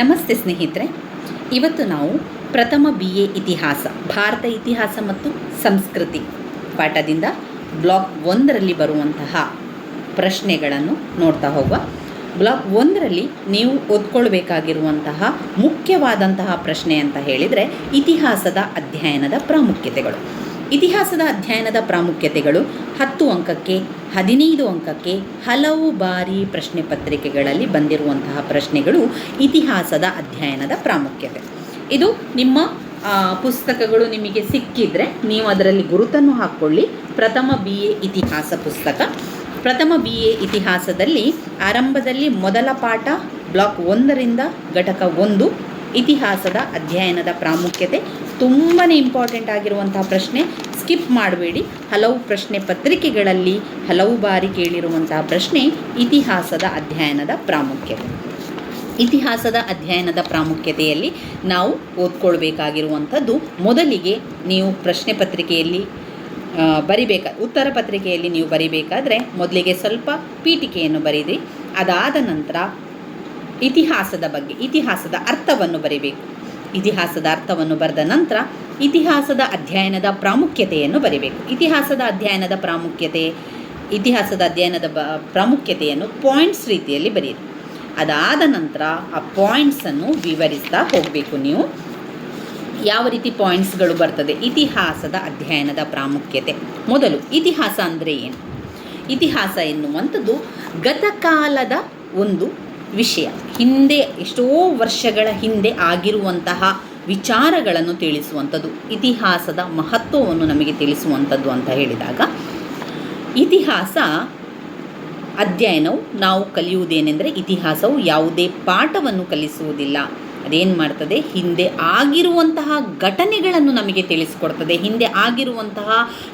ನಮಸ್ತೆ ಸ್ನೇಹಿತರೆ. ಇವತ್ತು ನಾವು ಪ್ರಥಮ ಬಿ ಎ ಇತಿಹಾಸ, ಭಾರತ ಇತಿಹಾಸ ಮತ್ತು ಸಂಸ್ಕೃತಿ ಪಾಠದಿಂದ ಬ್ಲಾಕ್ ಒಂದರಲ್ಲಿ ಬರುವಂತಹ ಪ್ರಶ್ನೆಗಳನ್ನು ನೋಡ್ತಾ ಹೋಗುವ. ಬ್ಲಾಕ್ ಒಂದರಲ್ಲಿ ನೀವು ಓದ್ಕೊಳ್ಬೇಕಾಗಿರುವಂತಹ ಮುಖ್ಯವಾದಂತಹ ಪ್ರಶ್ನೆ ಅಂತ ಹೇಳಿದರೆ ಇತಿಹಾಸದ ಅಧ್ಯಯನದ ಪ್ರಾಮುಖ್ಯತೆಗಳು. ಇತಿಹಾಸದ ಅಧ್ಯಯನದ ಪ್ರಾಮುಖ್ಯತೆಗಳು ಹತ್ತು ಅಂಕಕ್ಕೆ ಹದಿನೈದು ಅಂಕಕ್ಕೆ ಹಲವು ಬಾರಿ ಪ್ರಶ್ನೆ ಪತ್ರಿಕೆಗಳಲ್ಲಿ ಬಂದಿರುವಂತಹ ಪ್ರಶ್ನೆಗಳು ಇತಿಹಾಸದ ಅಧ್ಯಯನದ ಪ್ರಾಮುಖ್ಯತೆ. ಇದು ನಿಮ್ಮ ಪುಸ್ತಕಗಳು ನಿಮಗೆ ಸಿಕ್ಕಿದ್ರೆ ನೀವು ಅದರಲ್ಲಿ ಗುರುತನ್ನು ಹಾಕ್ಕೊಳ್ಳಿ. ಪ್ರಥಮ ಬಿ ಎ ಇತಿಹಾಸ ಪುಸ್ತಕ. ಪ್ರಥಮ ಬಿ ಎ ಇತಿಹಾಸದಲ್ಲಿ ಆರಂಭದಲ್ಲಿ ಮೊದಲ ಪಾಠ, ಬ್ಲಾಕ್ ಒಂದರಿಂದ ಘಟಕ ಒಂದು, ಇತಿಹಾಸದ ಅಧ್ಯಯನದ ಪ್ರಾಮುಖ್ಯತೆ. ತುಂಬಾ ಇಂಪಾರ್ಟೆಂಟ್ ಆಗಿರುವಂತಹ ಪ್ರಶ್ನೆ. ಸ್ಕಿಪ್ ಮಾಡಬೇಡಿ. ಹಲವು ಪ್ರಶ್ನೆ ಪತ್ರಿಕೆಗಳಲ್ಲಿ ಹಲವು ಬಾರಿ ಕೇಳಿರುವಂತಹ ಪ್ರಶ್ನೆ ಇತಿಹಾಸದ ಅಧ್ಯಯನದ ಪ್ರಾಮುಖ್ಯತೆ. ಇತಿಹಾಸದ ಅಧ್ಯಯನದ ಪ್ರಾಮುಖ್ಯತೆಯಲ್ಲಿ ನಾವು ಓದ್ಕೊಳ್ಬೇಕಾಗಿರುವಂಥದ್ದು ಮೊದಲಿಗೆ ನೀವು ಪ್ರಶ್ನೆ ಪತ್ರಿಕೆಯಲ್ಲಿ ಬರಿಬೇಕ, ಉತ್ತರ ಪತ್ರಿಕೆಯಲ್ಲಿ ನೀವು ಬರಿಬೇಕಾದ್ರೆ ಮೊದಲಿಗೆ ಸ್ವಲ್ಪ ಪೀಠಿಕೆಯನ್ನು ಬರೀರಿ. ಅದಾದ ನಂತರ ಇತಿಹಾಸದ ಬಗ್ಗೆ, ಇತಿಹಾಸದ ಅರ್ಥವನ್ನು ಬರಿಬೇಕು. ಇತಿಹಾಸದ ಅರ್ಥವನ್ನು ಬರೆದ ನಂತರ ಇತಿಹಾಸದ ಅಧ್ಯಯನದ ಪ್ರಾಮುಖ್ಯತೆಯನ್ನು ಬರೀಬೇಕು. ಇತಿಹಾಸದ ಅಧ್ಯಯನದ ಪ್ರಾಮುಖ್ಯತೆ, ಇತಿಹಾಸದ ಅಧ್ಯಯನದ ಬ, ಪ್ರಾಮುಖ್ಯತೆಯನ್ನು ಪಾಯಿಂಟ್ಸ್ ರೀತಿಯಲ್ಲಿ ಬರೆಯಿರಿ ಅದಾದ ನಂತರ ಆ ಪಾಯಿಂಟ್ಸನ್ನು ವಿವರಿಸ್ತಾ ಹೋಗಬೇಕು ನೀವು. ಯಾವ ರೀತಿ ಪಾಯಿಂಟ್ಸ್ಗಳು ಬರ್ತದೆ? ಇತಿಹಾಸದ ಅಧ್ಯಯನದ ಪ್ರಾಮುಖ್ಯತೆ. ಮೊದಲು ಇತಿಹಾಸ ಅಂದರೆ ಏನು? ಇತಿಹಾಸ ಎನ್ನುವಂಥದ್ದು ಗತಕಾಲದ ಒಂದು ವಿಷಯ. ಹಿಂದೆ ಎಷ್ಟೋ ವರ್ಷಗಳ ಹಿಂದೆ ಆಗಿರುವಂತಹ ವಿಚಾರಗಳನ್ನು ತಿಳಿಸುವಂಥದ್ದು, ಇತಿಹಾಸದ ಮಹತ್ವವನ್ನು ನಮಗೆ ತಿಳಿಸುವಂಥದ್ದು ಅಂತ ಹೇಳಿದಾಗ, ಇತಿಹಾಸ ಅಧ್ಯಯನವು ನಾವು ಕಲಿಯುವುದೇನೆಂದರೆ ಇತಿಹಾಸವು ಯಾವುದೇ ಪಾಠವನ್ನು ಕಲಿಸುವುದಿಲ್ಲ. ಅದೇನು ಮಾಡ್ತದೆ? ಹಿಂದೆ ಆಗಿರುವಂತಹ ಘಟನೆಗಳನ್ನು ನಮಗೆ ತಿಳಿಸಿಕೊಡ್ತದೆ. ಹಿಂದೆ ಆಗಿರುವಂತಹ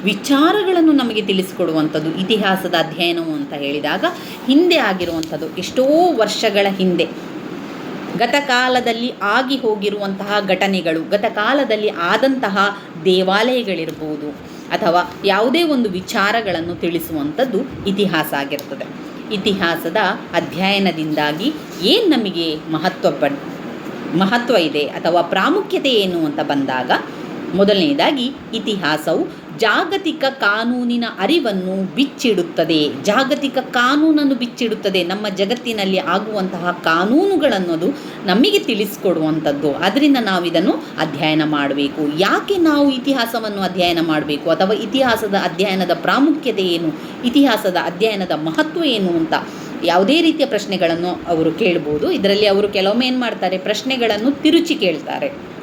ವಿಚಾರಗಳನ್ನು ನಮಗೆ ತಿಳಿಸಿಕೊಡುವಂಥದ್ದು, ಇತಿಹಾಸದ ಅಧ್ಯಯನವು ಅಂತ ಹೇಳಿದಾಗ, ಹಿಂದೆ ಆಗಿರುವಂಥದ್ದು ಎಷ್ಟೋ ವರ್ಷಗಳ ಹಿಂದೆ ಗತಕಾಲದಲ್ಲಿ ಆಗಿ ಹೋಗಿರುವಂತಹ ಘಟನೆಗಳು ಗತಕಾಲದಲ್ಲಿ ಆದಂತಹ ದೇವಾಲಯಗಳಿರ್ಬೋದು ಅಥವಾ ಯಾವುದೇ ಒಂದು ವಿಚಾರಗಳನ್ನು ತಿಳಿಸುವಂಥದ್ದು ಇತಿಹಾಸ ಆಗಿರ್ತದೆ. ಇತಿಹಾಸದ ಅಧ್ಯಯನದಿಂದಾಗಿ ಏನು ನಮಗೆ ಮಹತ್ವ ಮಹತ್ವ ಇದೆ ಅಥವಾ ಪ್ರಾಮುಖ್ಯತೆ ಏನು ಅಂತ ಬಂದಾಗ ಮೊದಲನೆಯದಾಗಿ ಇತಿಹಾಸವು ಜಾಗತಿಕ ಕಾನೂನಿನ ಅರಿವನ್ನು ಬಿಚ್ಚಿಡುತ್ತದೆ. ಜಾಗತಿಕ ಕಾನೂನನ್ನು ಬಿಚ್ಚಿಡುತ್ತದೆ. ನಮ್ಮ ಜಗತ್ತಿನಲ್ಲಿ ಆಗುವಂತಹ ಕಾನೂನುಗಳನ್ನು ಅದು ನಮಗೆ ತಿಳಿಸ್ಕೊಡುವಂಥದ್ದು. ಅದರಿಂದ ನಾವು ಇದನ್ನು ಅಧ್ಯಯನ ಮಾಡಬೇಕು. ಯಾಕೆ ನಾವು ಇತಿಹಾಸವನ್ನು ಅಧ್ಯಯನ ಮಾಡಬೇಕು? ಅಥವಾ ಇತಿಹಾಸದ ಅಧ್ಯಯನದ ಪ್ರಾಮುಖ್ಯತೆ ಏನು? ಇತಿಹಾಸದ ಅಧ್ಯಯನದ ಮಹತ್ವ ಏನು ಅಂತ ಯಾವುದೇ ರೀತಿಯ ಪ್ರಶ್ನೆಗಳನ್ನು ಅವರು ಕೇಳ್ಬೋದು. ಇದರಲ್ಲಿ ಅವರು ಕೆಲವೊಮ್ಮೆ ಏನು ಮಾಡ್ತಾರೆ ಪ್ರಶ್ನೆಗಳನ್ನು ತಿರುಚಿ ಕೇಳ್ತಾರೆ.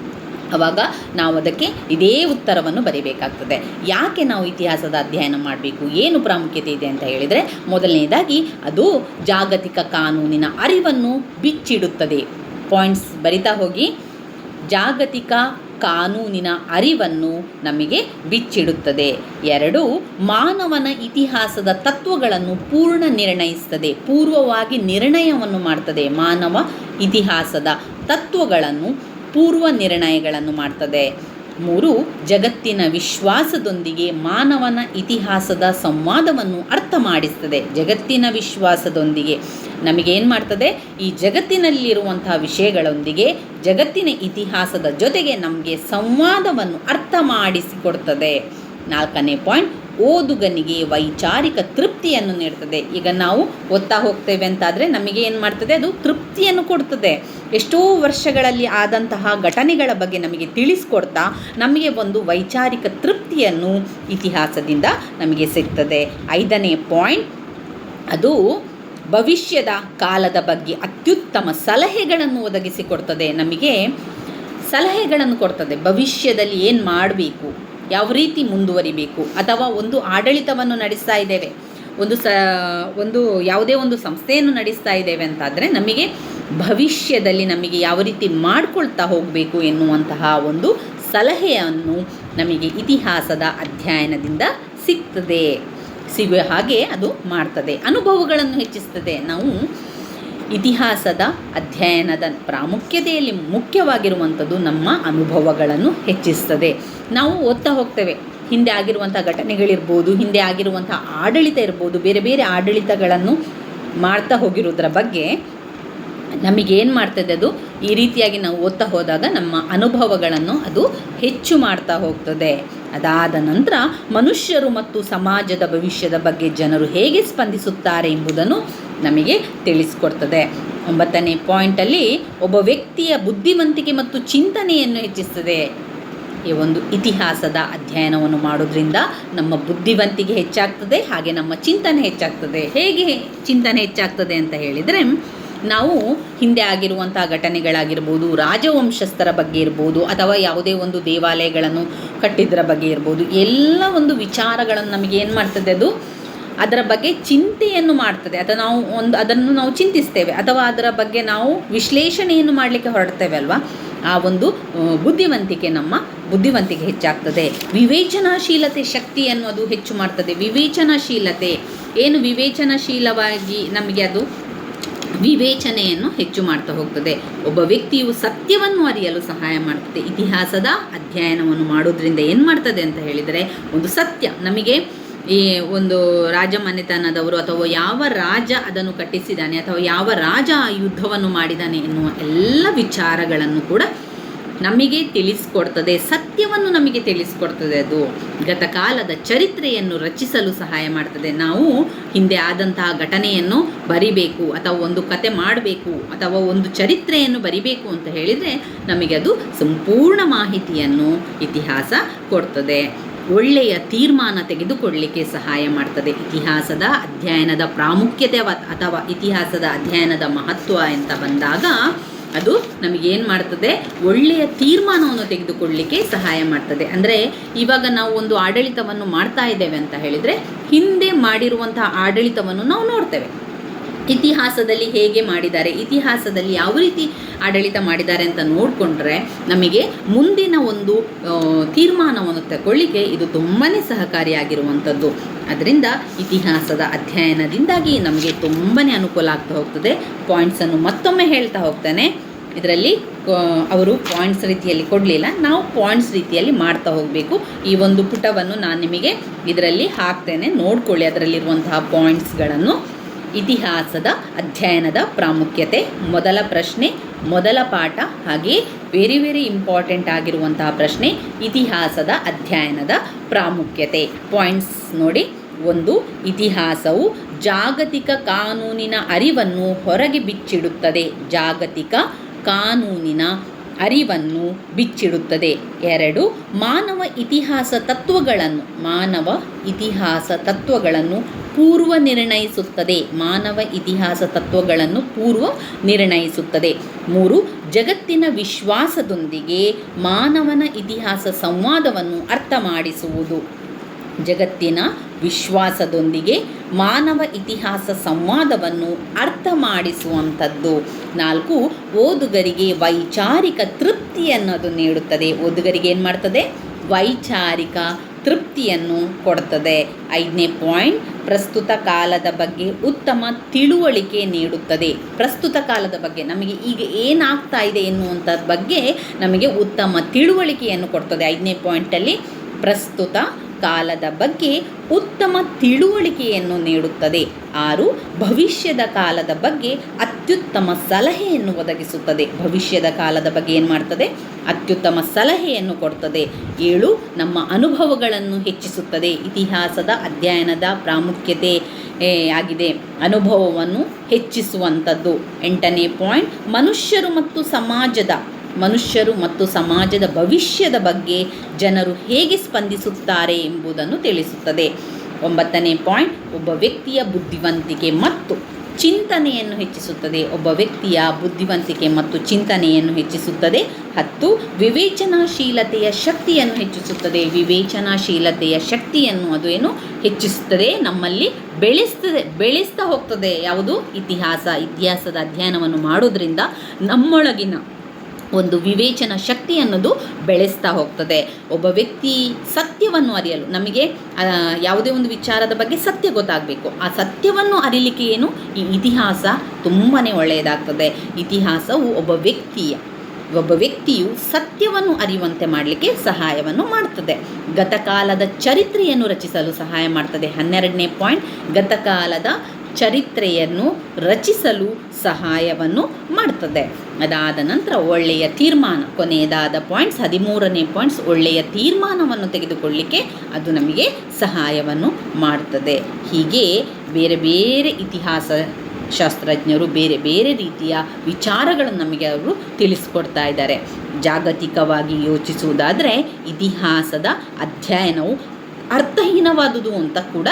ಆವಾಗ ನಾವು ಅದಕ್ಕೆ ಇದೇ ಉತ್ತರವನ್ನು ಬರೀಬೇಕಾಗ್ತದೆ. ಯಾಕೆ ನಾವು ಇತಿಹಾಸದ ಅಧ್ಯಯನ ಮಾಡಬೇಕು? ಏನು ಪ್ರಾಮುಖ್ಯತೆ ಇದೆ ಅಂತ ಹೇಳಿದರೆ, ಮೊದಲನೇದಾಗಿ ಅದು ಜಾಗತಿಕ ಕಾನೂನಿನ ಅರಿವನ್ನು ಬಿಚ್ಚಿಡುತ್ತದೆ. ಪಾಯಿಂಟ್ಸ್ ಬರಿತಾ ಹೋಗಿ. ಜಾಗತಿಕ ಕಾನೂನಿನ ಅರಿವನ್ನು ನಮಗೆ ಬಿಚ್ಚಿಡುತ್ತದೆ. ಎರಡು, ಮಾನವನ ಇತಿಹಾಸದ ತತ್ವಗಳನ್ನು ಪೂರ್ಣ ನಿರ್ಣಯಿಸ್ತದೆ. ಪೂರ್ವವಾಗಿ ನಿರ್ಣಯವನ್ನು ಮಾಡ್ತದೆ ಮಾನವ ಇತಿಹಾಸದ ತತ್ವಗಳನ್ನು. ಪೂರ್ವ ನಿರ್ಣಯಗಳನ್ನು ಮಾಡ್ತದೆ. ಮೂರು, ಜಗತ್ತಿನ ವಿಶ್ವಾಸದೊಂದಿಗೆ ಮಾನವನ ಇತಿಹಾಸದ ಸಂವಾದವನ್ನು ಅರ್ಥ ಮಾಡಿಸ್ತದೆ. ಜಗತ್ತಿನ ವಿಶ್ವಾಸದೊಂದಿಗೆ. ನಮಗೇನು ಮಾಡ್ತದೆ? ಈ ಜಗತ್ತಿನಲ್ಲಿರುವಂತಹ ವಿಷಯಗಳೊಂದಿಗೆ ಜಗತ್ತಿನ ಇತಿಹಾಸದ ಜೊತೆಗೆ ನಮಗೆ ಸಂವಾದವನ್ನು ಅರ್ಥ ಮಾಡಿಸಿಕೊಡ್ತದೆ. ನಾಲ್ಕನೇ ಪಾಯಿಂಟ್ ಓದುಗನಿಗೆ ವೈಚಾರಿಕ ತೃಪ್ತಿಯನ್ನು ನೀಡ್ತದೆ. ಈಗ ನಾವು ಓದ್ತಾ ಹೋಗ್ತೇವೆ ಅಂತಾದರೆ ನಮಗೆ ಏನು ಮಾಡ್ತದೆ? ಅದು ತೃಪ್ತಿಯನ್ನು ಕೊಡ್ತದೆ. ಎಷ್ಟೋ ವರ್ಷಗಳಲ್ಲಿ ಆದಂತಹ ಘಟನೆಗಳ ಬಗ್ಗೆ ನಮಗೆ ತಿಳಿಸ್ಕೊಡ್ತಾ ನಮಗೆ ಒಂದು ವೈಚಾರಿಕ ತೃಪ್ತಿಯನ್ನು ಇತಿಹಾಸದಿಂದ ನಮಗೆ ಸಿಗ್ತದೆ. ಐದನೇ ಪಾಯಿಂಟ್, ಅದು ಭವಿಷ್ಯದ ಕಾಲದ ಬಗ್ಗೆ ಅತ್ಯುತ್ತಮ ಸಲಹೆಗಳನ್ನು ಒದಗಿಸಿಕೊಡ್ತದೆ. ನಮಗೆ ಸಲಹೆಗಳನ್ನು ಕೊಡ್ತದೆ. ಭವಿಷ್ಯದಲ್ಲಿ ಏನು ಮಾಡಬೇಕು? ಯಾವ ರೀತಿ ಮುಂದುವರಿಬೇಕು ಅಥವಾ ಒಂದು ಆಡಳಿತವನ್ನು ನಡೆಸ್ತಾ ಇದ್ದೇವೆ, ಒಂದು ಸ, ಒಂದು ಯಾವುದೇ ಒಂದು ಸಂಸ್ಥೆಯನ್ನು ನಡೆಸ್ತಾ ಇದ್ದೇವೆ ಅಂತಾದರೆ ನಮಗೆ ಭವಿಷ್ಯದಲ್ಲಿ ನಮಗೆ ಯಾವ ರೀತಿ ಮಾಡ್ಕೊಳ್ತಾ ಹೋಗಬೇಕು ಎನ್ನುವಂತಹ ಒಂದು ಸಲಹೆಯನ್ನು ನಮಗೆ ಇತಿಹಾಸದ ಅಧ್ಯಯನದಿಂದ ಸಿಗ್ತದೆ, ಸಿಗುವ ಹಾಗೆ ಅದು ಮಾಡ್ತದೆ. ಅನುಭವಗಳನ್ನು ಹೆಚ್ಚಿಸ್ತದೆ. ನಾವು ಇತಿಹಾಸದ ಅಧ್ಯಯನದ ಪ್ರಾಮುಖ್ಯತೆಯಲ್ಲಿ ಮುಖ್ಯವಾಗಿರುವಂಥದ್ದು ನಮ್ಮ ಅನುಭವಗಳನ್ನು ಹೆಚ್ಚಿಸ್ತದೆ. ನಾವು ಓದ್ತಾ ಹೋಗ್ತೇವೆ. ಹಿಂದೆ ಆಗಿರುವಂಥ ಘಟನೆಗಳಿರ್ಬೋದು, ಹಿಂದೆ ಆಗಿರುವಂಥ ಆಡಳಿತ ಇರ್ಬೋದು, ಬೇರೆ ಬೇರೆ ಆಡಳಿತಗಳನ್ನು ಮಾಡ್ತಾ ಹೋಗಿರೋದ್ರ ಬಗ್ಗೆ ನಮಗೇನು ಮಾಡ್ತದೆ ಅದು? ಈ ರೀತಿಯಾಗಿ ನಾವು ಓದ್ತಾ ಹೋದಾಗ ನಮ್ಮ ಅನುಭವಗಳನ್ನು ಅದು ಹೆಚ್ಚು ಮಾಡ್ತಾ ಹೋಗ್ತದೆ. ಅದಾದ ನಂತರ ಮನುಷ್ಯರು ಮತ್ತು ಸಮಾಜದ ಭವಿಷ್ಯದ ಬಗ್ಗೆ ಜನರು ಹೇಗೆ ಸ್ಪಂದಿಸುತ್ತಾರೆ ಎಂಬುದನ್ನು ನಮಗೆ ತಿಳಿಸಿಕೊಡ್ತದೆ. ಒಂಬತ್ತನೇ ಪಾಯಿಂಟಲ್ಲಿ ಒಬ್ಬ ವ್ಯಕ್ತಿಯ ಬುದ್ಧಿವಂತಿಕೆ ಮತ್ತು ಚಿಂತನೆಯನ್ನು ಹೆಚ್ಚಿಸ್ತದೆ. ಈ ಒಂದು ಇತಿಹಾಸದ ಅಧ್ಯಯನವನ್ನು ಮಾಡೋದ್ರಿಂದ ನಮ್ಮ ಬುದ್ಧಿವಂತಿಕೆ ಹೆಚ್ಚಾಗ್ತದೆ, ಹಾಗೆ ನಮ್ಮ ಚಿಂತನೆ ಹೆಚ್ಚಾಗ್ತದೆ. ಹೇಗೆ ಚಿಂತನೆ ಹೆಚ್ಚಾಗ್ತದೆ ಅಂತ ಹೇಳಿದರೆ ನಾವು ಹಿಂದೆ ಆಗಿರುವಂಥ ಘಟನೆಗಳಾಗಿರ್ಬೋದು, ರಾಜವಂಶಸ್ಥರ ಬಗ್ಗೆ ಇರ್ಬೋದು, ಅಥವಾ ಯಾವುದೇ ಒಂದು ದೇವಾಲಯಗಳನ್ನು ಕಟ್ಟಿದ್ದರ ಬಗ್ಗೆ ಇರ್ಬೋದು, ಎಲ್ಲ ಒಂದು ವಿಚಾರಗಳನ್ನು ನಮಗೆ ಏನು ಮಾಡ್ತದೆ ಅದು? ಅದರ ಬಗ್ಗೆ ಚಿಂತೆಯನ್ನು ಮಾಡ್ತದೆ. ಅಥವಾ ನಾವು ಒಂದು ಅದನ್ನು ನಾವು ಚಿಂತಿಸ್ತೇವೆ. ಅಥವಾ ಅದರ ಬಗ್ಗೆ ನಾವು ವಿಶ್ಲೇಷಣೆಯನ್ನು ಮಾಡಲಿಕ್ಕೆ ಹೊರಡ್ತೇವೆ ಅಲ್ವಾ? ಆ ಒಂದು ಬುದ್ಧಿವಂತಿಕೆ ನಮ್ಮ ಬುದ್ಧಿವಂತಿಕೆ ಹೆಚ್ಚಾಗ್ತದೆ. ವಿವೇಚನಾಶೀಲತೆ ಶಕ್ತಿಯನ್ನು ಅದು ಹೆಚ್ಚು ಮಾಡ್ತದೆ. ವಿವೇಚನಾಶೀಲತೆ. ಏನು ವಿವೇಚನಾಶೀಲವಾಗಿ ನಮಗೆ ಅದು ವಿವೇಚನೆಯನ್ನು ಹೆಚ್ಚು ಮಾಡ್ತಾ ಹೋಗ್ತದೆ. ಒಬ್ಬ ವ್ಯಕ್ತಿಯು ಸತ್ಯವನ್ನು ಅರಿಯಲು ಸಹಾಯ ಮಾಡ್ತದೆ. ಇತಿಹಾಸದ ಅಧ್ಯಯನವನ್ನು ಮಾಡೋದ್ರಿಂದ ಏನು ಮಾಡ್ತದೆ ಅಂತ ಹೇಳಿದರೆ, ಒಂದು ಸತ್ಯ. ನಮಗೆ ಈ ಒಂದು ರಾಜ ಮನೆತನದವರು ಅಥವಾ ಯಾವ ರಾಜ ಅದನ್ನು ಕಟ್ಟಿಸಿದ್ದಾನೆ ಅಥವಾ ಯಾವ ರಾಜ ಯುದ್ಧವನ್ನು ಮಾಡಿದ್ದಾನೆ ಎನ್ನುವ ಎಲ್ಲ ವಿಚಾರಗಳನ್ನು ಕೂಡ ನಮಗೆ ತಿಳಿಸ್ಕೊಡ್ತದೆ, ಸತ್ಯವನ್ನು ನಮಗೆ ತಿಳಿಸ್ಕೊಡ್ತದೆ ಅದು. ಗತಕಾಲದ ಚರಿತ್ರೆಯನ್ನು ರಚಿಸಲು ಸಹಾಯ ಮಾಡ್ತದೆ. ನಾವು ಹಿಂದೆ ಆದಂತಹ ಘಟನೆಯನ್ನು ಬರಿಬೇಕು, ಅಥವಾ ಒಂದು ಕತೆ ಮಾಡಬೇಕು, ಅಥವಾ ಒಂದು ಚರಿತ್ರೆಯನ್ನು ಬರಿಬೇಕು ಅಂತ ಹೇಳಿದರೆ ನಮಗೆ ಅದು ಸಂಪೂರ್ಣ ಮಾಹಿತಿಯನ್ನು ಇತಿಹಾಸ ಕೊಡ್ತದೆ. ಒಳ್ಳೆಯ ತೀರ್ಮಾನ ತೆಗೆದುಕೊಳ್ಳಲಿಕ್ಕೆ ಸಹಾಯ ಮಾಡ್ತದೆ. ಇತಿಹಾಸದ ಅಧ್ಯಯನದ ಪ್ರಾಮುಖ್ಯತೆ ಅಥವಾ ಇತಿಹಾಸದ ಅಧ್ಯಯನದ ಮಹತ್ವ ಅಂತ ಬಂದಾಗ ಅದು ನಮಗೇನು ಮಾಡ್ತದೆ? ಒಳ್ಳೆಯ ತೀರ್ಮಾನವನ್ನು ತೆಗೆದುಕೊಳ್ಳಲಿಕ್ಕೆ ಸಹಾಯ ಮಾಡ್ತದೆ. ಅಂದರೆ ಇವಾಗ ನಾವು ಒಂದು ಆಡಳಿತವನ್ನು ಮಾಡ್ತಾ ಇದ್ದೇವೆ ಅಂತ ಹೇಳಿದರೆ ಹಿಂದೆ ಮಾಡಿರುವಂತಹ ಆಡಳಿತವನ್ನು ನಾವು ನೋಡ್ತೇವೆ. ಇತಿಹಾಸದಲ್ಲಿ ಹೇಗೆ ಮಾಡಿದ್ದಾರೆ, ಇತಿಹಾಸದಲ್ಲಿ ಯಾವ ರೀತಿ ಆಡಳಿತ ಮಾಡಿದ್ದಾರೆ ಅಂತ ನೋಡಿಕೊಂಡ್ರೆ ನಮಗೆ ಮುಂದಿನ ಒಂದು ತೀರ್ಮಾನವನ್ನು ತಗೊಳ್ಳಿಕ್ಕೆ ಇದು ತುಂಬಾ ಸಹಕಾರಿಯಾಗಿರುವಂಥದ್ದು. ಅದರಿಂದ ಇತಿಹಾಸದ ಅಧ್ಯಯನದಿಂದಾಗಿ ನಮಗೆ ತುಂಬಾ ಅನುಕೂಲ ಆಗ್ತಾ ಹೋಗ್ತದೆ. ಪಾಯಿಂಟ್ಸನ್ನು ಮತ್ತೊಮ್ಮೆ ಹೇಳ್ತಾ ಹೋಗ್ತಾನೆ. ಇದರಲ್ಲಿ ಅವರು ಪಾಯಿಂಟ್ಸ್ ರೀತಿಯಲ್ಲಿ ಕೊಡಲಿಲ್ಲ. ನಾವು ಪಾಯಿಂಟ್ಸ್ ರೀತಿಯಲ್ಲಿ ಮಾಡ್ತಾ ಹೋಗಬೇಕು. ಈ ಒಂದು ಪುಟವನ್ನು ನಾನು ನಿಮಗೆ ಇದರಲ್ಲಿ ಹಾಕ್ತೇನೆ. ನೋಡ್ಕೊಳ್ಳಿ, ಅದರಲ್ಲಿರುವಂತಹ ಪಾಯಿಂಟ್ಸ್ಗಳನ್ನು ಇತಿಹಾಸದ ಅಧ್ಯಯನದ ಪ್ರಾಮುಖ್ಯತೆ, ಮೊದಲ ಪ್ರಶ್ನೆ, ಮೊದಲ ಪಾಠ ಹಾಗೆ ವೆರಿ ವೆರಿ ಇಂಪಾರ್ಟೆಂಟ್ ಆಗಿರುವಂತಹ ಪ್ರಶ್ನೆ, ಇತಿಹಾಸದ ಅಧ್ಯಯನದ ಪ್ರಾಮುಖ್ಯತೆ. ಪಾಯಿಂಟ್ಸ್ ನೋಡಿ, ಒಂದು, ಇತಿಹಾಸವು ಜಾಗತಿಕ ಕಾನೂನಿನ ಅರಿವನ್ನು ಹೊರಗೆ ಬಿಚ್ಚಿಡುತ್ತದೆ. ಜಾಗತಿಕ ಕಾನೂನಿನ ಅರಿವನ್ನು ಬಿಚ್ಚಿಡುತ್ತದೆ. ಎರಡು, ಮಾನವ ಇತಿಹಾಸ ತತ್ವಗಳನ್ನು, ಮಾನವ ಇತಿಹಾಸ ತತ್ವಗಳನ್ನು ಪೂರ್ವ ನಿರ್ಣಯಿಸುತ್ತದೆ. ಮಾನವ ಇತಿಹಾಸ ತತ್ವಗಳನ್ನು ಪೂರ್ವ ನಿರ್ಣಯಿಸುತ್ತದೆ. ಮೂರು, ಜಗತ್ತಿನ ವಿಶ್ವಾಸದೊಂದಿಗೆ ಮಾನವನ ಇತಿಹಾಸ ಸಂವಾದವನ್ನು ಅರ್ಥ ಮಾಡಿಸುವುದು. ಜಗತ್ತಿನ ವಿಶ್ವಾಸದೊಂದಿಗೆ ಮಾನವ ಇತಿಹಾಸ ಸಂವಾದವನ್ನು ಅರ್ಥ ಮಾಡಿಸುವಂಥದ್ದು. ನಾಲ್ಕು, ಓದುಗರಿಗೆ ವೈಚಾರಿಕ ತೃಪ್ತಿಯನ್ನು ಅದು ನೀಡುತ್ತದೆ. ಓದುಗರಿಗೆ ಏನು ಮಾಡ್ತದೆ? ವೈಚಾರಿಕ ತೃಪ್ತಿಯನ್ನು ಕೊಡ್ತದೆ. ಐದನೇ ಪಾಯಿಂಟ್ ಪ್ರಸ್ತುತ ಕಾಲದ ಬಗ್ಗೆ ಉತ್ತಮ ತಿಳುವಳಿಕೆ ನೀಡುತ್ತದೆ. ಪ್ರಸ್ತುತ ಕಾಲದ ಬಗ್ಗೆ ನಮಗೆ ಈಗ ಏನಾಗ್ತಾ ಇದೆ ಎನ್ನುವಂಥದ್ದು ಬಗ್ಗೆ ನಮಗೆ ಉತ್ತಮ ತಿಳುವಳಿಕೆಯನ್ನು ಕೊಡ್ತದೆ. ಐದನೇ ಪಾಯಿಂಟಲ್ಲಿ ಪ್ರಸ್ತುತ ಕಾಲದ ಬಗ್ಗೆ ಉತ್ತಮ ತಿಳುವಳಿಕೆಯನ್ನು ನೀಡುತ್ತದೆ. ಆರು, ಭವಿಷ್ಯದ ಕಾಲದ ಬಗ್ಗೆ ಅತ್ಯುತ್ತಮ ಸಲಹೆಯನ್ನು ಒದಗಿಸುತ್ತದೆ. ಭವಿಷ್ಯದ ಕಾಲದ ಬಗ್ಗೆ ಏನು ಮಾಡ್ತದೆ? ಅತ್ಯುತ್ತಮ ಸಲಹೆಯನ್ನು ಕೊಡ್ತದೆ. ಏಳು, ನಮ್ಮ ಅನುಭವಗಳನ್ನು ಹೆಚ್ಚಿಸುತ್ತದೆ. ಇತಿಹಾಸದ ಅಧ್ಯಯನದ ಪ್ರಾಮುಖ್ಯತೆ ಆಗಿದೆ. ಅನುಭವವನ್ನು ಹೆಚ್ಚಿಸುವಂಥದ್ದು. ಎಂಟನೇ ಪಾಯಿಂಟ್, ಮನುಷ್ಯರು ಮತ್ತು ಸಮಾಜದ, ಮನುಷ್ಯರು ಮತ್ತು ಸಮಾಜದ ಭವಿಷ್ಯದ ಬಗ್ಗೆ ಜನರು ಹೇಗೆ ಸ್ಪಂದಿಸುತ್ತಾರೆ ಎಂಬುದನ್ನು ತಿಳಿಸುತ್ತದೆ. ಒಂಬತ್ತನೇ ಪಾಯಿಂಟ್, ಒಬ್ಬ ವ್ಯಕ್ತಿಯ ಬುದ್ಧಿವಂತಿಕೆ ಮತ್ತು ಚಿಂತನೆಯನ್ನು ಹೆಚ್ಚಿಸುತ್ತದೆ. ಒಬ್ಬ ವ್ಯಕ್ತಿಯ ಬುದ್ಧಿವಂತಿಕೆ ಮತ್ತು ಚಿಂತನೆಯನ್ನು ಹೆಚ್ಚಿಸುತ್ತದೆ. ಹತ್ತು, ವಿವೇಚನಾಶೀಲತೆಯ ಶಕ್ತಿಯನ್ನು ಹೆಚ್ಚಿಸುತ್ತದೆ. ವಿವೇಚನಾಶೀಲತೆಯ ಶಕ್ತಿಯನ್ನು ಅದು ಏನು? ಹೆಚ್ಚಿಸುತ್ತದೆ. ನಮ್ಮಲ್ಲಿ ಬೆಳೆಸ್ತದೆ, ಬೆಳೆಸ್ತಾ ಹೋಗ್ತದೆ. ಯಾವುದು? ಇತಿಹಾಸ. ಇತಿಹಾಸದ ಅಧ್ಯಯನವನ್ನು ಮಾಡೋದ್ರಿಂದ ನಮ್ಮೊಳಗಿನ ಒಂದು ವಿವೇಚನ ಶಕ್ತಿ ಅನ್ನೋದು ಬೆಳೆಸ್ತಾ ಹೋಗ್ತದೆ. ಒಬ್ಬ ವ್ಯಕ್ತಿ ಸತ್ಯವನ್ನು ಅರಿಯಲು ನಮಗೆ ಯಾವುದೇ ಒಂದು ವಿಚಾರದ ಬಗ್ಗೆ ಸತ್ಯ ಗೊತ್ತಾಗಬೇಕು. ಆ ಸತ್ಯವನ್ನು ಅರಿಲಿಕ್ಕೆ ಏನು? ಈ ಇತಿಹಾಸ ತುಂಬಾ ಒಳ್ಳೆಯದಾಗ್ತದೆ. ಇತಿಹಾಸವು ಒಬ್ಬ ವ್ಯಕ್ತಿಯ, ಒಬ್ಬ ವ್ಯಕ್ತಿಯು ಸತ್ಯವನ್ನು ಅರಿಯುವಂತೆ ಮಾಡಲಿಕ್ಕೆ ಸಹಾಯವನ್ನು ಮಾಡ್ತದೆ. ಗತಕಾಲದ ಚರಿತ್ರೆಯನ್ನು ರಚಿಸಲು ಸಹಾಯ ಮಾಡ್ತದೆ. ಹನ್ನೆರಡನೇ ಪಾಯಿಂಟ್, ಗತಕಾಲದ ಚರಿತ್ರೆಯನ್ನು ರಚಿಸಲು ಸಹಾಯವನ್ನು ಮಾಡ್ತದೆ. ಅದಾದ ನಂತರ ಒಳ್ಳೆಯ ತೀರ್ಮಾನ, ಕೊನೆಯದಾದ ಪಾಯಿಂಟ್ಸ್ ಹದಿಮೂರನೇ ಪಾಯಿಂಟ್ಸ್ ಒಳ್ಳೆಯ ತೀರ್ಮಾನವನ್ನು ತೆಗೆದುಕೊಳ್ಳಿಕ್ಕೆ ಅದು ನಮಗೆ ಸಹಾಯವನ್ನು ಮಾಡ್ತದೆ. ಹೀಗೆ ಬೇರೆ ಬೇರೆ ಇತಿಹಾಸ ಶಾಸ್ತ್ರಜ್ಞರು ಬೇರೆ ಬೇರೆ ರೀತಿಯ ವಿಚಾರಗಳನ್ನು ನಮಗೆ ಅವರು ತಿಳಿಸ್ಕೊಡ್ತಾ ಇದ್ದಾರೆ. ಜಾಗತಿಕವಾಗಿ ಯೋಚಿಸುವುದಾದರೆ ಇತಿಹಾಸದ ಅಧ್ಯಯನವು ಅರ್ಥಹೀನವಾದುದು ಅಂತ ಕೂಡ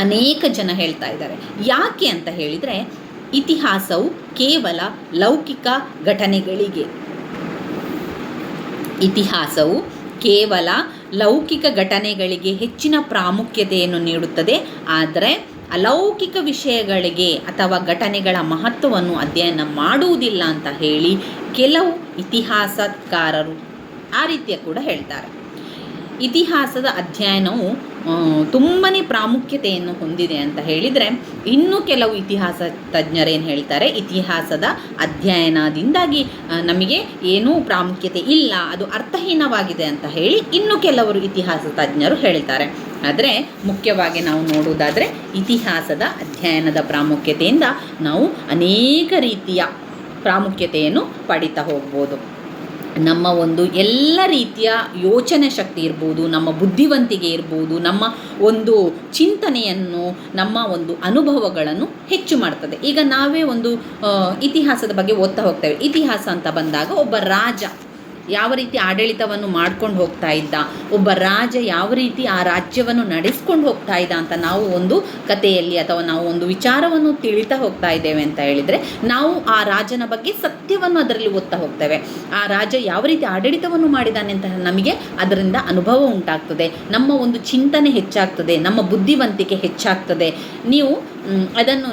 ಅನೇಕ ಜನ ಹೇಳ್ತಾ ಇದ್ದಾರೆ. ಯಾಕೆ ಅಂತ ಹೇಳಿದರೆ, ಇತಿಹಾಸವು ಕೇವಲ ಲೌಕಿಕ ಘಟನೆಗಳಿಗೆ. ಇತಿಹಾಸವು ಕೇವಲ ಲೌಕಿಕ ಘಟನೆಗಳಿಗೆ ಹೆಚ್ಚಿನ ಪ್ರಾಮುಖ್ಯತೆಯನ್ನು ನೀಡುತ್ತದೆ. ಆದರೆ ಅಲೌಕಿಕ ವಿಷಯಗಳಿಗೆ ಅಥವಾ ಘಟನೆಗಳ ಮಹತ್ವವನ್ನು ಅಧ್ಯಯನ ಮಾಡುವುದಿಲ್ಲ ಅಂತ ಹೇಳಿ ಕೆಲವು ಇತಿಹಾಸಕಾರರು ಆ ರೀತಿಯ ಕೂಡ ಹೇಳ್ತಾರೆ. ಇತಿಹಾಸದ ಅಧ್ಯಯನವು ತುಂಬಾ ಪ್ರಾಮುಖ್ಯತೆಯನ್ನು ಹೊಂದಿದೆ ಅಂತ ಹೇಳಿದರೆ ಇನ್ನು ಕೆಲವು ಇತಿಹಾಸ ತಜ್ಞರೇನು ಹೇಳ್ತಾರೆ, ಇತಿಹಾಸದ ಅಧ್ಯಯನದಿಂದಾಗಿ ನಮಗೆ ಏನೂ ಪ್ರಾಮುಖ್ಯತೆ ಇಲ್ಲ, ಅದು ಅರ್ಥಹೀನವಾಗಿದೆ ಅಂತ ಹೇಳಿ ಇನ್ನು ಕೆಲವರು ಇತಿಹಾಸ ತಜ್ಞರು ಹೇಳ್ತಾರೆ. ಆದರೆ ಮುಖ್ಯವಾಗಿ ನಾವು ನೋಡುವುದಾದರೆ ಇತಿಹಾಸದ ಅಧ್ಯಯನದ ಪ್ರಾಮುಖ್ಯತೆಯಿಂದ ನಾವು ಅನೇಕ ರೀತಿಯ ಪ್ರಾಮುಖ್ಯತೆಯನ್ನು ಪಡಿತಾ ಹೋಗ್ಬೋದು. ನಮ್ಮ ಒಂದು ಎಲ್ಲ ರೀತಿಯ ಯೋಚನೆ ಶಕ್ತಿ ಇರ್ಬೋದು, ನಮ್ಮ ಬುದ್ಧಿವಂತಿಕೆ ಇರ್ಬೋದು, ನಮ್ಮ ಒಂದು ಚಿಂತನೆಯನ್ನು, ನಮ್ಮ ಒಂದು ಅನುಭವಗಳನ್ನು ಹೆಚ್ಚು ಮಾಡ್ತದೆ. ಈಗ ನಾವೇ ಒಂದು ಇತಿಹಾಸದ ಬಗ್ಗೆ ಓದ್ತಾ ಹೋಗ್ತೇವೆ. ಇತಿಹಾಸ ಅಂತ ಬಂದಾಗ ಒಬ್ಬ ರಾಜ ಯಾವ ರೀತಿ ಆಡಳಿತವನ್ನು ಮಾಡ್ಕೊಂಡು ಹೋಗ್ತಾ ಇದ್ದ, ಒಬ್ಬ ರಾಜ ಯಾವ ರೀತಿ ಆ ರಾಜ್ಯವನ್ನು ನಡೆಸ್ಕೊಂಡು ಹೋಗ್ತಾ ಇದ್ದ ಅಂತ ನಾವು ಒಂದು ಕಥೆಯಲ್ಲಿ ಅಥವಾ ನಾವು ಒಂದು ವಿಚಾರವನ್ನು ತಿಳಿತಾ ಹೋಗ್ತಾ ಇದ್ದೇವೆ ಅಂತ ಹೇಳಿದರೆ, ನಾವು ಆ ರಾಜನ ಬಗ್ಗೆ ಸತ್ಯವನ್ನು ಅದರಲ್ಲಿ ಓದ್ತಾ ಹೋಗ್ತೇವೆ. ಆ ರಾಜ ಯಾವ ರೀತಿ ಆಡಳಿತವನ್ನು ಮಾಡಿದ್ದಾನೆ ಅಂತ ನಮಗೆ ಅದರಿಂದ ಅನುಭವ ಉಂಟಾಗ್ತದೆ. ನಮ್ಮ ಒಂದು ಚಿಂತನೆ ಹೆಚ್ಚಾಗ್ತದೆ, ನಮ್ಮ ಬುದ್ಧಿವಂತಿಕೆ ಹೆಚ್ಚಾಗ್ತದೆ. ನೀವು ಅದನ್ನು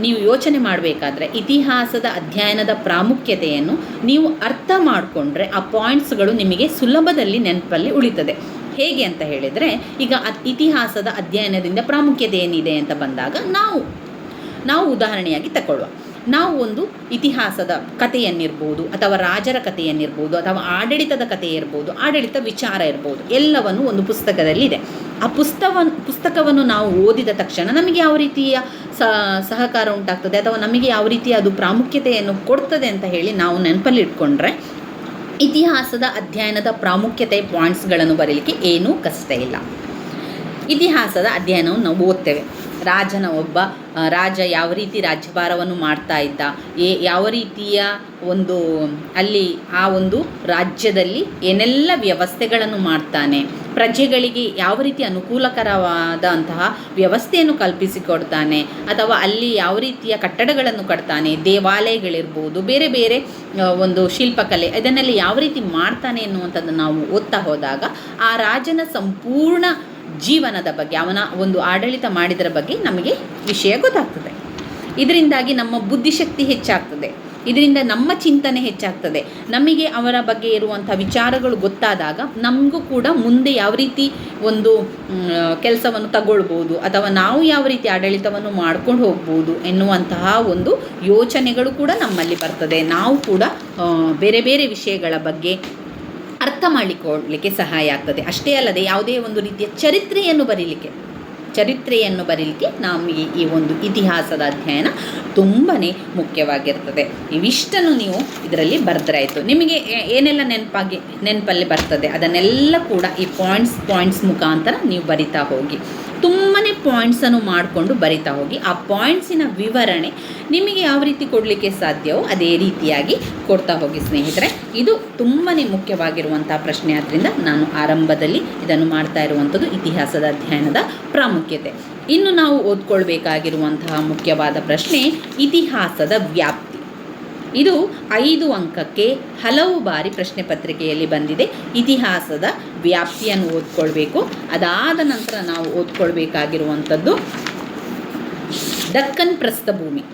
ನೀವು ಯೋಚನೆ ಮಾಡಬೇಕಾದ್ರೆ ಇತಿಹಾಸದ ಅಧ್ಯಯನದ ಪ್ರಾಮುಖ್ಯತೆಯನ್ನು ನೀವು ಅರ್ಥ ಮಾಡಿಕೊಂಡ್ರೆ ಆ ಪಾಯಿಂಟ್ಸ್ಗಳು ನಿಮಗೆ ಸುಲಭದಲ್ಲಿ ನೆನಪಲ್ಲಿ ಉಳಿತದೆ. ಹೇಗೆ ಅಂತ ಹೇಳಿದರೆ, ಈಗ ಇತಿಹಾಸದ ಅಧ್ಯಯನದಿಂದ ಪ್ರಾಮುಖ್ಯತೆ ಏನಿದೆ ಅಂತ ಬಂದಾಗ ನಾವು. ನಾವು ಉದಾಹರಣೆಯಾಗಿ ತಗೊಳ್ಳುವ ನಾವು ಒಂದು ಇತಿಹಾಸದ ಕಥೆಯನ್ನಿರ್ಬೋದು, ಅಥವಾ ರಾಜರ ಕಥೆಯನ್ನಿರ್ಬೋದು, ಅಥವಾ ಆಡಳಿತದ ಕಥೆ ಇರ್ಬೋದು ಆಡಳಿತ ವಿಚಾರ ಇರ್ಬೋದು, ಎಲ್ಲವನ್ನು ಒಂದು ಪುಸ್ತಕದಲ್ಲಿ ಇದೆ ಆ ಪುಸ್ತಕವನ್ನು ಪುಸ್ತಕವನ್ನು ನಾವು ಓದಿದ ತಕ್ಷಣ ನಮಗೆ ಯಾವ ರೀತಿಯ ಸಹಕಾರ ಉಂಟಾಗ್ತದೆ, ಅಥವಾ ನಮಗೆ ಯಾವ ರೀತಿಯ ಅದು ಪ್ರಾಮುಖ್ಯತೆಯನ್ನು ಕೊಡ್ತದೆ ಅಂತ ಹೇಳಿ ನಾವು ನೆನಪಲ್ಲಿ ಇಟ್ಕೊಂಡ್ರೆ ಇತಿಹಾಸದ ಅಧ್ಯಯನದ ಪ್ರಾಮುಖ್ಯತೆ ಪಾಯಿಂಟ್ಸ್ಗಳನ್ನು ಬರೀಲಿಕ್ಕೆ ಏನೂ ಕಷ್ಟ ಇಲ್ಲ. ಇತಿಹಾಸದ ಅಧ್ಯಯನವನ್ನು ನಾವು ಓದ್ತೇವೆ. ರಾಜನ ಒಬ್ಬ ರಾಜ ಯಾವ ರೀತಿ ರಾಜ್ಯಭಾರವನ್ನು ಮಾಡ್ತಾ ಇದ್ದ ಏ ಯಾವ ರೀತಿಯ ಒಂದು ಅಲ್ಲಿ ಆ ಒಂದು ರಾಜ್ಯದಲ್ಲಿ ಏನೆಲ್ಲ ವ್ಯವಸ್ಥೆಗಳನ್ನು ಮಾಡ್ತಾನೆ, ಪ್ರಜೆಗಳಿಗೆ ಯಾವ ರೀತಿ ಅನುಕೂಲಕರವಾದಂತಹ ವ್ಯವಸ್ಥೆಯನ್ನು ಕಲ್ಪಿಸಿಕೊಡ್ತಾನೆ, ಅಥವಾ ಅಲ್ಲಿ ಯಾವ ರೀತಿಯ ಕಟ್ಟಡಗಳನ್ನು ಕಟ್ತಾನೆ, ದೇವಾಲಯಗಳಿರ್ಬೋದು, ಬೇರೆ ಬೇರೆ ಒಂದು ಶಿಲ್ಪಕಲೆ ಇದನ್ನೆಲ್ಲ ಯಾವ ರೀತಿ ಮಾಡ್ತಾನೆ ಎನ್ನುವಂಥದ್ದು ನಾವು ಓದ್ತಾ ಹೋದಾಗ, ಆ ರಾಜನ ಸಂಪೂರ್ಣ ಜೀವನದ ಬಗ್ಗೆ, ಅವನ ಒಂದು ಆಡಳಿತ ಮಾಡಿದರ ಬಗ್ಗೆ ನಮಗೆ ವಿಷಯ ಗೊತ್ತಾಗ್ತದೆ. ಇದರಿಂದಾಗಿ ನಮ್ಮ ಬುದ್ಧಿಶಕ್ತಿ ಹೆಚ್ಚಾಗ್ತದೆ. ಇದರಿಂದ ನಮ್ಮ ಚಿಂತನೆ ಹೆಚ್ಚಾಗ್ತದೆ. ನಮಗೆ ಅವರ ಬಗ್ಗೆ ಇರುವಂಥ ವಿಚಾರಗಳು ಗೊತ್ತಾದಾಗ ನಮಗೂ ಕೂಡ ಮುಂದೆ ಯಾವ ರೀತಿ ಒಂದು ಕೆಲಸವನ್ನು ತಗೊಳ್ಬೋದು, ಅಥವಾ ನಾವು ಯಾವ ರೀತಿ ಆಡಳಿತವನ್ನು ಮಾಡ್ಕೊಂಡು ಹೋಗ್ಬೋದು ಎನ್ನುವಂತಹ ಒಂದು ಯೋಚನೆಗಳು ಕೂಡ ನಮ್ಮಲ್ಲಿ ಬರ್ತದೆ. ನಾವು ಕೂಡ ಬೇರೆ ಬೇರೆ ವಿಷಯಗಳ ಬಗ್ಗೆ ಅರ್ಥ ಮಾಡಿಕೊಳ್ಳಲಿಕ್ಕೆ ಸಹಾಯ ಆಗ್ತದೆ. ಅಷ್ಟೇ ಅಲ್ಲದೆ ಯಾವುದೇ ಒಂದು ರೀತಿಯ ಚರಿತ್ರೆಯನ್ನು ಬರೀಲಿಕ್ಕೆ ಚರಿತ್ರೆಯನ್ನು ಬರೀಲಿಕ್ಕೆ ನಮಗೆ ಈ ಒಂದು ಇತಿಹಾಸದ ಅಧ್ಯಯನ ತುಂಬಾ ಮುಖ್ಯವಾಗಿರ್ತದೆ. ಇವಿಷ್ಟನ್ನು ನೀವು ಇದರಲ್ಲಿ ಬರೆದ್ರಾಯಿತು. ನಿಮಗೆ ಏನೆಲ್ಲ ನೆನಪಾಗಿ, ನೆನಪಲ್ಲಿ ಬರ್ತದೆ ಅದನ್ನೆಲ್ಲ ಕೂಡ ಈ ಪಾಯಿಂಟ್ಸ್ ಪಾಯಿಂಟ್ಸ್ ಮುಖಾಂತರ ನೀವು ಬರಿತಾ ಹೋಗಿ. ತುಂಬಾ ಪಾಯಿಂಟ್ಸನ್ನು ಮಾಡಿಕೊಂಡು ಬರಿತಾ ಹೋಗಿ. ಆ ಪಾಯಿಂಟ್ಸಿನ ವಿವರಣೆ ನಿಮಗೆ ಯಾವ ರೀತಿ ಕೊಡಲಿಕ್ಕೆ ಸಾಧ್ಯವೋ ಅದೇ ರೀತಿಯಾಗಿ ಕೊಡ್ತಾ ಹೋಗಿ ಸ್ನೇಹಿತರೆ. ಇದು ತುಂಬಾ ಮುಖ್ಯವಾಗಿರುವಂಥ ಪ್ರಶ್ನೆ. ಆದ್ದರಿಂದ ನಾನು ಆರಂಭದಲ್ಲಿ ಇದನ್ನು ಮಾಡ್ತಾ ಇರುವಂಥದ್ದು ಇತಿಹಾಸದ ಅಧ್ಯಯನದ ಪ್ರಾಮುಖ್ಯತೆ. ಇನ್ನು ನಾವು ಓದ್ಕೊಳ್ಬೇಕಾಗಿರುವಂತಹ ಮುಖ್ಯವಾದ ಪ್ರಶ್ನೆ ಇತಿಹಾಸದ ವ್ಯಾಪ್ತಿ. ಇದು ಐದು ಅಂಕಕ್ಕೆ ಹಲವು ಬಾರಿ ಪ್ರಶ್ನೆ ಪತ್ರಿಕೆಯಲ್ಲಿ ಬಂದಿದೆ. ಇತಿಹಾಸದ ವ್ಯಾಪ್ತಿಯನ್ನು ಓದ್ಕೊಳ್ಬೇಕು. ಅದಾದ ನಂತರ ನಾವು ಓದ್ಕೊಳ್ಬೇಕಾಗಿರುವಂಥದ್ದು ದಕ್ಕನ್ ಪ್ರಸ್ಥಭೂಮಿ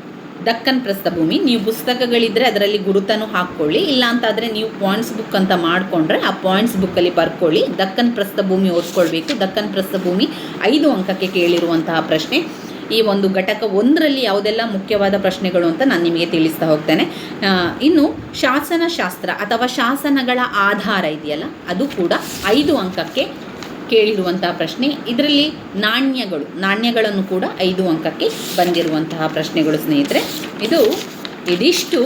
ದಕ್ಕನ್ ಪ್ರಸ್ಥಭೂಮಿ ನೀವು ಪುಸ್ತಕಗಳಿದ್ದರೆ ಅದರಲ್ಲಿ ಗುರುತನ್ನು ಹಾಕ್ಕೊಳ್ಳಿ. ಇಲ್ಲ ಅಂತಾದರೆ ನೀವು ಪಾಯಿಂಟ್ಸ್ ಬುಕ್ ಅಂತ ಮಾಡಿಕೊಂಡ್ರೆ ಆ ಪಾಯಿಂಟ್ಸ್ ಬುಕ್ಕಲ್ಲಿ ಬರ್ಕೊಳ್ಳಿ. ದಕ್ಕನ್ ಪ್ರಸ್ಥಭೂಮಿ ಓದ್ಕೊಳ್ಬೇಕು. ದಕ್ಕನ್ ಪ್ರಸ್ಥಭೂಮಿ ಐದು ಅಂಕಕ್ಕೆ ಕೇಳಿರುವಂತಹ ಪ್ರಶ್ನೆ. ಈ ಒಂದು ಘಟಕ ಒಂದರಲ್ಲಿ ಯಾವುದೆಲ್ಲ ಮುಖ್ಯವಾದ ಪ್ರಶ್ನೆಗಳು ಅಂತ ನಾನು ನಿಮಗೆ ತಿಳಿಸ್ತಾ ಹೋಗ್ತೇನೆ. ಇನ್ನು ಇನ್ನು ಶಾಸನಶಾಸ್ತ್ರ ಅಥವಾ ಶಾಸನಗಳ ಆಧಾರ ಇದೆಯಲ್ಲ, ಅದು ಕೂಡ ಐದು ಅಂಕಕ್ಕೆ ಕೇಳಿರುವಂತಹ ಪ್ರಶ್ನೆ. ಇದರಲ್ಲಿ ನಾಣ್ಯಗಳು, ನಾಣ್ಯಗಳನ್ನು ಕೂಡ ಐದು ಅಂಕಕ್ಕೆ ಬಂದಿರುವಂತಹ ಪ್ರಶ್ನೆಗಳು ಸ್ನೇಹಿತರೆ. ಇದು ಇದಿಷ್ಟು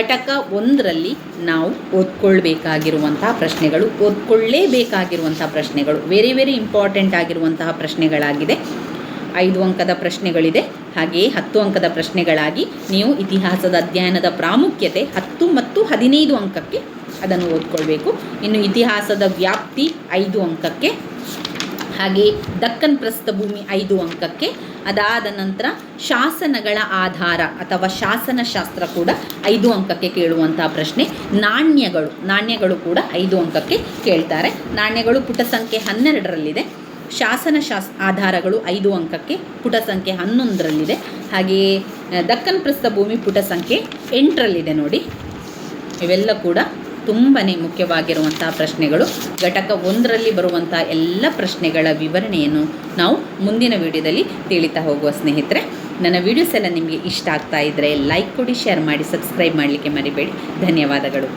ಘಟಕ ಒಂದರಲ್ಲಿ ನಾವು ಓದ್ಕೊಳ್ಬೇಕಾಗಿರುವಂತಹ ಪ್ರಶ್ನೆಗಳು ಓದ್ಕೊಳ್ಳೇಬೇಕಾಗಿರುವಂತಹ ಪ್ರಶ್ನೆಗಳು ವೆರಿ ವೆರಿ ಇಂಪಾರ್ಟೆಂಟ್ ಆಗಿರುವಂತಹ ಪ್ರಶ್ನೆಗಳಾಗಿದೆ. ಐದು ಅಂಕದ ಪ್ರಶ್ನೆಗಳಿದೆ. ಹಾಗೆಯೇ ಹತ್ತು ಅಂಕದ ಪ್ರಶ್ನೆಗಳಾಗಿ ನೀವು ಇತಿಹಾಸದ ಅಧ್ಯಯನದ ಪ್ರಾಮುಖ್ಯತೆ ಹತ್ತು ಮತ್ತು ಹದಿನೈದು ಅಂಕಕ್ಕೆ ಅದನ್ನು ಓದ್ಕೊಳ್ಬೇಕು. ಇನ್ನು ಇತಿಹಾಸದ ವ್ಯಾಪ್ತಿ ಐದು ಅಂಕಕ್ಕೆ ಹಾಗೆ ದಕ್ಕನ್ ಪ್ರಸ್ಥಭೂಮಿ ಐದು ಅಂಕಕ್ಕೆ, ಅದಾದ ನಂತರ ಶಾಸನಗಳ ಆಧಾರ ಅಥವಾ ಶಾಸನಶಾಸ್ತ್ರ ಕೂಡ ಐದು ಅಂಕಕ್ಕೆ ಕೇಳುವಂತಹ ಪ್ರಶ್ನೆ. ನಾಣ್ಯಗಳು ನಾಣ್ಯಗಳು ಕೂಡ ಐದು ಅಂಕಕ್ಕೆ ಕೇಳ್ತಾರೆ. ನಾಣ್ಯಗಳು ಪುಟ ಸಂಖ್ಯೆ ಹನ್ನೆರಡರಲ್ಲಿದೆ. ಶಾಸನ ಶಾಸ್ ಆಧಾರಗಳು ಐದು ಅಂಕಕ್ಕೆ ಪುಟ ಸಂಖ್ಯೆ ಹನ್ನೊಂದರಲ್ಲಿದೆ. ಹಾಗೆಯೇ ದಕ್ಕನ್ ಪ್ರಸ್ಥಭೂಮಿ ಪುಟ ಸಂಖ್ಯೆ ಎಂಟರಲ್ಲಿದೆ ನೋಡಿ. ಇವೆಲ್ಲ ಕೂಡ ತುಂಬಾ ಮುಖ್ಯವಾಗಿರುವಂಥ ಪ್ರಶ್ನೆಗಳು. ಘಟಕ ಒಂದರಲ್ಲಿ ಬರುವಂಥ ಎಲ್ಲ ಪ್ರಶ್ನೆಗಳ ವಿವರಣೆಯನ್ನು ನಾವು ಮುಂದಿನ ವಿಡಿಯೋದಲ್ಲಿ ತಿಳಿತಾ ಹೋಗುವ ಸ್ನೇಹಿತರೆ. ನನ್ನ ವಿಡಿಯೋಸ್ ಎಲ್ಲ ನಿಮಗೆ ಇಷ್ಟ ಆಗ್ತಾ ಇದ್ದರೆ ಲೈಕ್ ಕೊಡಿ ಶೇರ್ ಮಾಡಿ ಸಬ್ಸ್ಕ್ರೈಬ್ ಮಾಡಲಿಕ್ಕೆ ಮರಿಬೇಡಿ. ಧನ್ಯವಾದಗಳು.